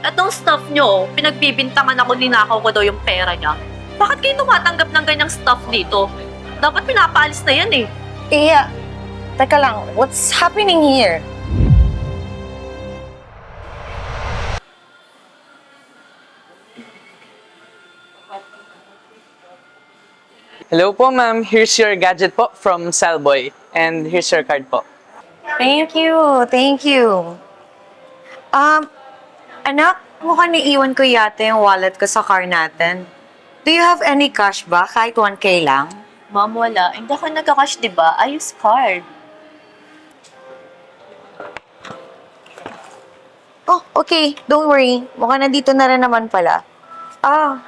Etong stuff nyo, pinagbibintangan ako ninakaw ko daw yung pera niya. Bakit kayo tumatanggap ng ganyang stuff dito? Dapat pinapaalis na yan eh. Iya, teka lang, what's happening here? Hello po, ma'am. Here's your gadget po from Cellboy. And here's your card po. Thank you, thank you. Um, anak, mukhang naiwan ko yata yung wallet ko sa car natin. Do you have any cash ba? Kahit 1K lang? Ma'am, wala. Hindi ako nagka-cash, di ba? I use card. Oh, okay. Don't worry. Mukhang nandito na rin naman pala. Ah,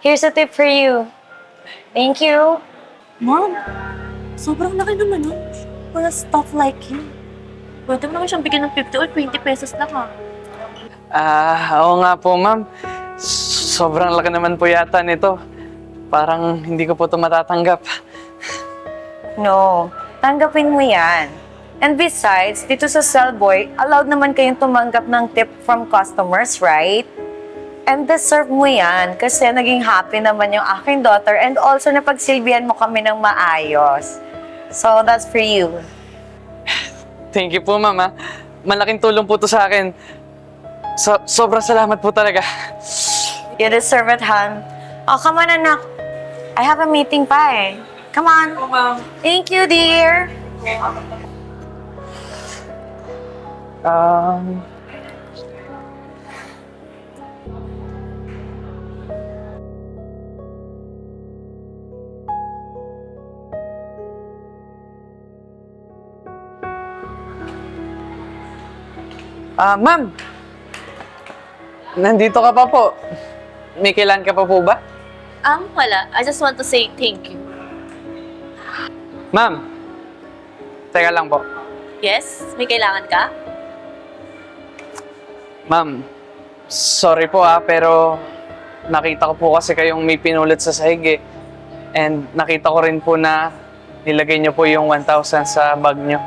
here's a tip for you. Thank you. Ma'am, sobrang laki naman nun. Wala stuff like you. Pwede mo naman siyang bigyan ng 50 or 20 pesos lang ha. Ah, oo nga po, ma'am. Sobrang laki naman po yata nito. Parang hindi ko po ito matatanggap. No, tanggapin mo yan. And besides, dito sa Cellboy, allowed naman kayong tumanggap ng tip from customers, right? And deserve mo yan kasi naging happy naman yung aking daughter and also napagsilbihan mo kami ng maayos. So, that's for you. Thank you po, ma'am. ah. Malaking tulong po to sa akin. So, sobrang salamat po talaga. You deserve it, Han. Oh, come on, anak. I have a meeting pa eh. Come on. ma'am. Thank you, dear. Um, Ah, ma'am. Nandito ka pa po. May kailan ka pa po ba? Um, wala. I just want to say thank you. Ma'am. Teka lang po. Yes? May kailangan ka? Ma'am, sorry po ah, pero nakita ko po kasi kayong may pinulit sa sahig eh. And nakita ko rin po na nilagay niyo po yung 1,000 sa bag niyo.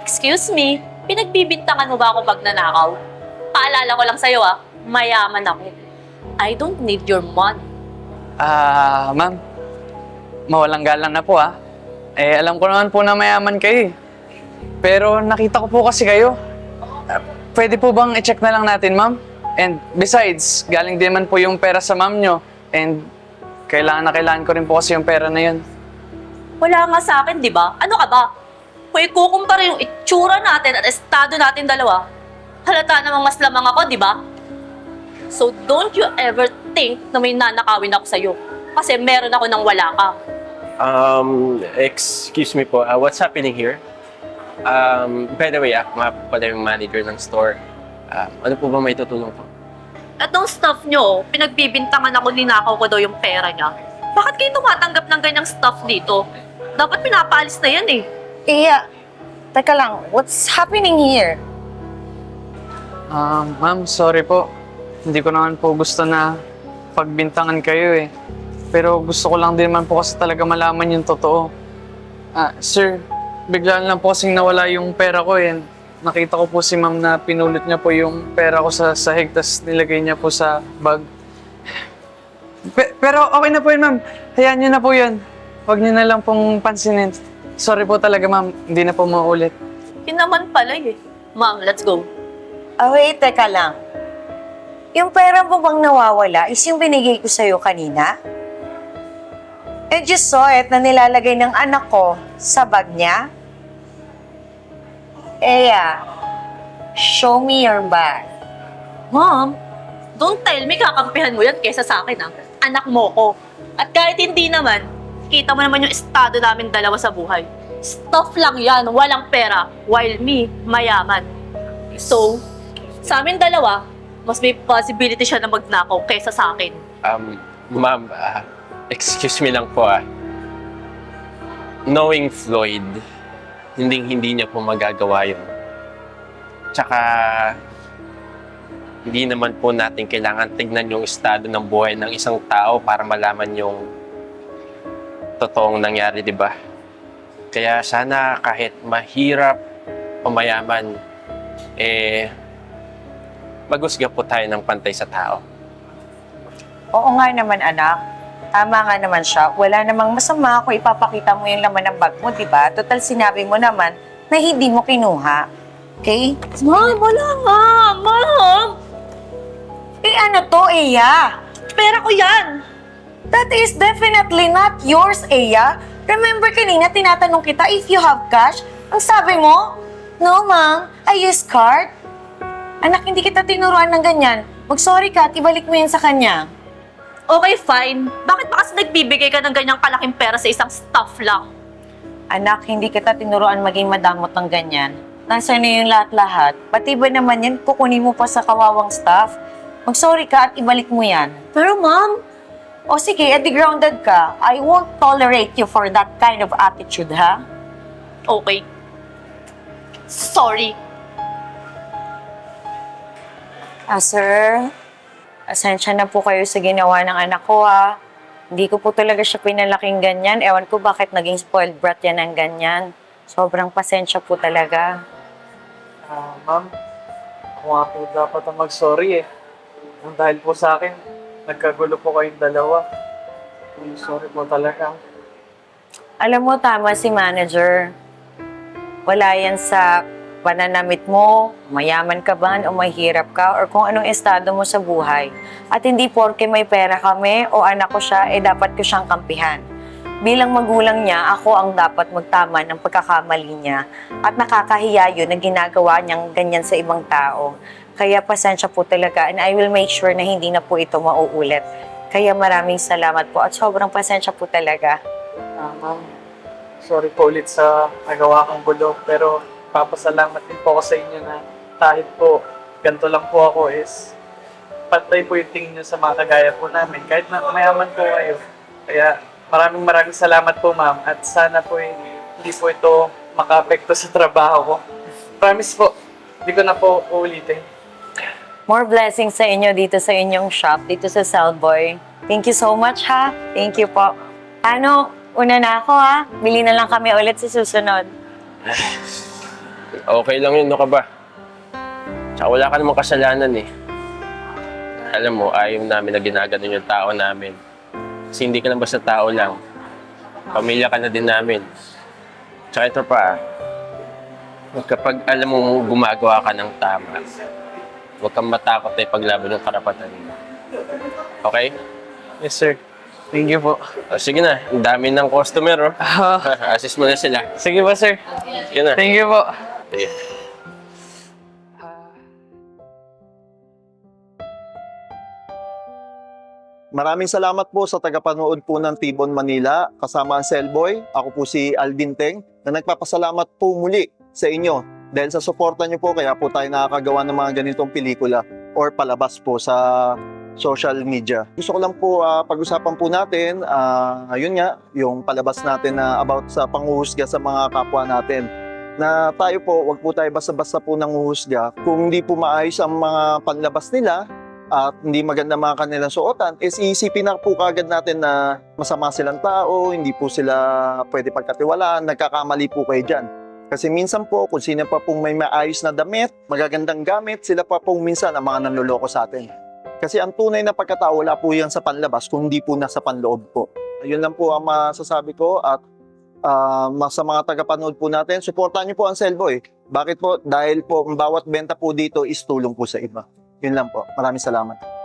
Excuse me? Pinagbibintangan mo ba ako pag nanakaw? Paalala ko lang sa'yo ah, mayaman ako. I don't need your money. Ah, ma'am, mawalang galang na po ah. Eh, alam ko naman po na mayaman kayo eh. Pero nakita ko po kasi kayo. Ah, pwede po bang i-check na lang natin, ma'am? And besides, galing din man po yung pera sa ma'am nyo. And kailangan na kailangan ko rin po kasi yung pera na yun. Wala nga sa akin, di ba? Ano ka ba? Kung ikukumpara yung itsura natin at estado natin dalawa, halata namang mas lamang ako, di ba? So don't you ever think na may nanakawin ako sa'yo. Kasi meron ako nang wala ka. Um, excuse me po, uh, what's happening here? Um, by the way, ako nga po pala yung manager ng store. Um, ano po ba may tutulong po? Etong stuff nyo, pinagbibintangan ako ninakaw ko daw yung pera niya. Bakit kayo tumatanggap ng ganyang stuff dito? Dapat pinapaalis na yan eh. Iya, teka lang, what's happening here? Ah, ma'am, sorry po. Hindi ko naman po gusto na pagbintangan kayo eh. Pero gusto ko lang din man po kasi talaga malaman yung totoo. Ah, sir, bigla lang po kasing nawala yung pera ko eh. Nakita ko po si ma'am na pinulot niya po yung pera ko sa sahig tas nilagay niya po sa bag. Pe- pero okay na po yun, ma'am. Hayaan niyo na po yun. Huwag niyo na lang pong pansinin. Sorry po talaga, ma'am. Hindi na po maulit. Yun naman pala eh. Ma'am, let's go. Ah, wait, teka lang. Yung pera mo bang nawawala is yung binigay ko sa'yo kanina? And you saw it na nilalagay ng anak ko sa bag niya? Eya, show me your bag. Ma'am, don't tell me kakampihan mo yan kesa sa akin ah. Anak mo ko. At kahit hindi naman, kita mo naman yung estado namin dalawa sa buhay. Stuff lang yan, walang pera, while me, mayaman. So, sa amin dalawa, mas may possibility siya na magnakaw kaysa sa akin. Um, ma'am, ah, excuse me lang po ah. Knowing Floyd, hindi hindi niya po magagawa yun. Tsaka, hindi naman po natin kailangan tignan yung estado ng buhay ng isang tao para malaman yung totoong nangyari, di ba? Kaya sana kahit mahirap o mayaman, eh, maghusga po tayo ng pantay sa tao. Oo nga naman, anak. Tama nga naman siya. Wala namang masama kung ipapakita mo yung laman ng bag mo, di ba? Total, sinabi mo naman na hindi mo kinuha. Okay? Mom, wala nga. Mom! Eh ano to, Eya? Pera ko yan! That is definitely not yours, Eya. Remember kanina tinatanong kita if you have cash? Ang sabi mo, No, ma'am. I use card. Anak, hindi kita tinuruan ng ganyan. Mag-sorry ka at ibalik mo yan sa kanya. Okay, fine. Bakit ba kasi nagbibigay ka ng ganyang kalaking pera sa isang staff lang? Anak, hindi kita tinuruan maging madamot ng ganyan. Nasaan na yung lahat-lahat? Pati ba naman yan, kukunin mo pa sa kawawang staff? Mag-sorry ka at ibalik mo yan. Pero ma'am, O sige, edi grounded ka. I won't tolerate you for that kind of attitude, ha? okay. Sorry. Ah, sir, asensya na po kayo sa ginawa ng anak ko, ha? Hindi ko po talaga siya pinalaking ganyan. Ewan ko bakit naging spoiled brat yan ng ganyan. Sobrang pasensya po talaga. Ah, ma'am, ako nga po dapat ang mag-sorry eh. Ang dahil po sa akin, nagkagulo po kayong dalawa. I'm sorry po talaga. Alam mo, tama si manager. Wala yan sa pananamit mo, mayaman ka ba o mahirap ka, or kung anong estado mo sa buhay. At hindi porke may pera kami o anak ko siya, eh dapat ko siyang kampihan. Bilang magulang niya, ako ang dapat magtama ng pagkakamali niya. At nakakahiya yun na ginagawa niyang ganyan sa ibang tao. Kaya pasensya po talaga and I will make sure na hindi na po ito mauulit. Kaya maraming salamat po at sobrang pasensya po talaga. Ah, ma'am, sorry po ulit sa nagawa kong gulo, pero papasalamat din po ako sa inyo na kahit po ganito lang po ako is pantay po yung tingin nyo sa mga kagaya po namin. Kahit na mayaman po kayo. Kaya maraming maraming salamat po ma'am at sana po eh, hindi po ito makaapekto sa trabaho ko. Promise po, hindi ko na po uulitin. More blessings sa inyo dito sa inyong shop, dito sa Cellboy. Thank you so much, ha? Thank you po. Ano, una na ako, ha? Bili na lang kami ulit sa susunod. Okay lang yun, no ka ba? Tsaka wala ka namang kasalanan eh. Alam mo, ayaw namin na ginaganon yung tao namin. Kasi hindi ka lang basta tao lang. Pamilya ka na din namin. Tsaka ito pa, kapag alam mo gumagawa ka ng tama, huwag kang matakot ay paglaban ng karapatan mo. Okay? Yes sir. Thank you po. O, sige na, ang dami ng customer, oh. Ah, Assist mo na sila. sige ba sir? Sige na. Thank you po. Sige. Maraming salamat po sa tagapanood po ng Tibon Manila, kasama ang Cellboy. Ako po si Aldin Teng, na nagpapasalamat po muli sa inyo dahil sa suporta niyo po kaya po tayo nakakagawa ng mga ganitong pelikula or palabas po sa social media. Gusto ko lang po ah, pag-usapan po natin, ah, ayun nga, yung palabas natin na about sa panguhusga sa mga kapwa natin na tayo po, wag po tayo basta-basta po nanguhusga. Kung hindi po maayos ang mga panlabas nila, at hindi maganda mga kanilang suotan, is iisipin na po kagad natin na masama silang tao, hindi po sila pwede pagkatiwalaan, nagkakamali po kayo dyan. Kasi minsan po, kung sino pa pong may maayos na damit, magagandang gamit, sila pa pong minsan ang mga nanloloko sa atin. Kasi ang tunay na pagkatao, wala po yan sa panlabas, kung hindi po nasa panloob po. Ayun lang po ang masasabi ko at ah, sa mga tagapanood po natin, supportan niyo po ang Cellboy. Bakit po? Dahil po ang bawat benta po dito is tulong po sa iba. Yun lang po. Maraming salamat.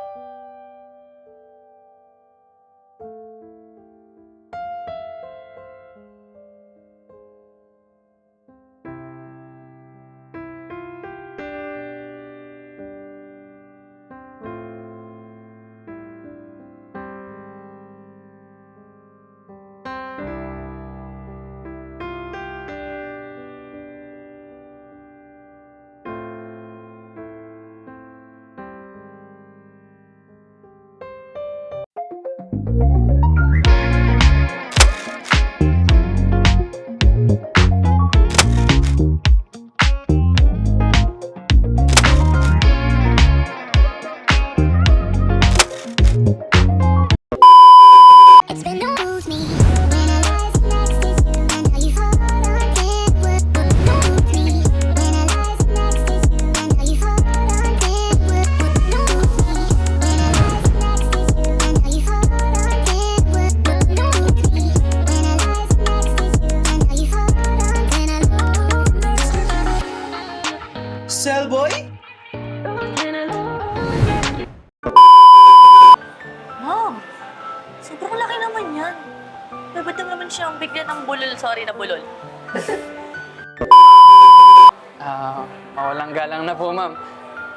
Galang na po, ma'am.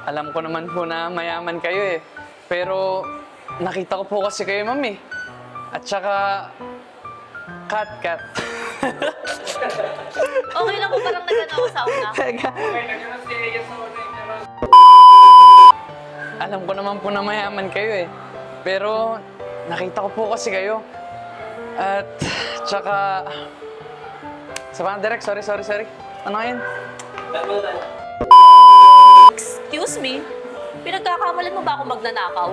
Alam ko naman po na mayaman kayo eh. Pero nakita ko po kasi kayo, ma'am eh. At saka, cat cat. Okay lang po parang nagano ako sa una. Alam ko naman po na mayaman kayo eh. Pero nakita ko po kasi kayo. At tsaka... Sa direct, sorry, sorry, sorry. Ano yun? Excuse me? Pinagkakamalan mo ba ako magnanakaw?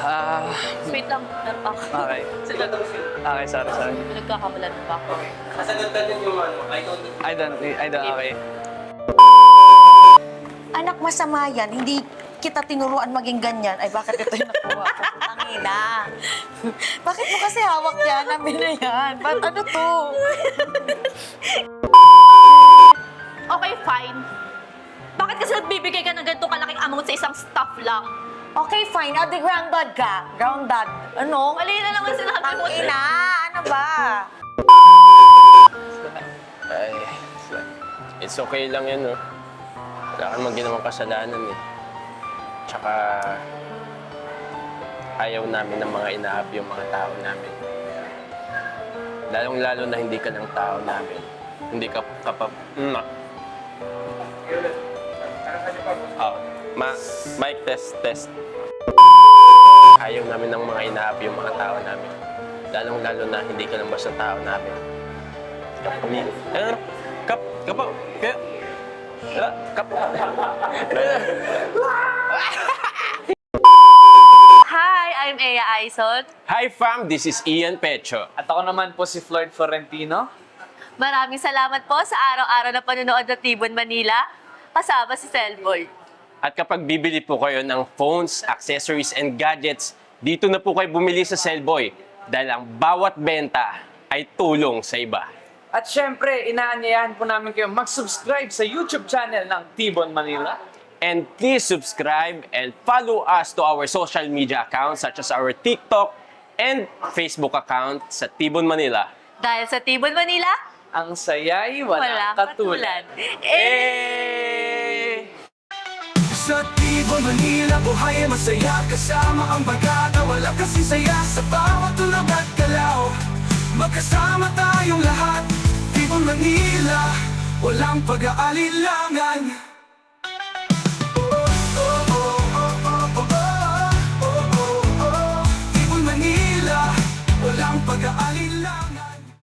Ah, Wait lang, meron pa ako. okay. Sila Okay, sorry, sorry. Pinagkakamalan mo ba ako? I don't, I don't, okay. Anak, masama yan. Hindi kita tinuruan maging ganyan. Ay, bakit ito yung nakuha ko? Tangina. bakit mo kasi hawak yan? Namin na yan. Ba't ano to? Okay, fine. Bakit kasi nagbibigay ka ng ganitong kalaking amount sa isang staff lang? Okay, fine. Ate, grounded ka. Grounded. Ano? Mali na naman sinabi mo. Tangina. Ano ba? Ay, it's okay lang yan, no? Wala ka namang ginawang kasalanan, eh. Tsaka, ayaw namin ng mga inaap yung mga tao namin. Lalong-lalo na hindi ka ng tao namin. Hindi ka kapap... Ma. Oh, ma, mic test, test. Ayaw namin ng mga inaap yung mga tao namin. Lalong-lalo na hindi ka lang basta tao namin. Kapamil. Ano? Kap, kap, kaya, kap, Hi, I'm Ea Aizon. Hi fam, this is Ian Pecho. At ako naman po si Floyd Florentino. Maraming salamat po sa araw-araw na panonood ng Tibon Manila. Kasama si Cellboy. At kapag bibili po kayo ng phones, accessories, and gadgets, dito na po kayo bumili sa Cellboy dahil ang bawat benta ay tulong sa iba. At syempre, inaanyayahan po namin kayo mag-subscribe sa YouTube channel ng Tibon Manila. And please subscribe and follow us to our social media accounts such as our TikTok and Facebook account sa Tibon Manila. Dahil sa Tibon Manila, Ang saya'y walang walang katulad. katulad. Eh! Sa Tibo, Manila, buhay ay masaya. Kasama ang bagada, wala kasi saya. Sa bawat tulog at galaw Magkasama tayong lahat. Tibo, Manila, walang pag-aalilangan Pag-aalilangan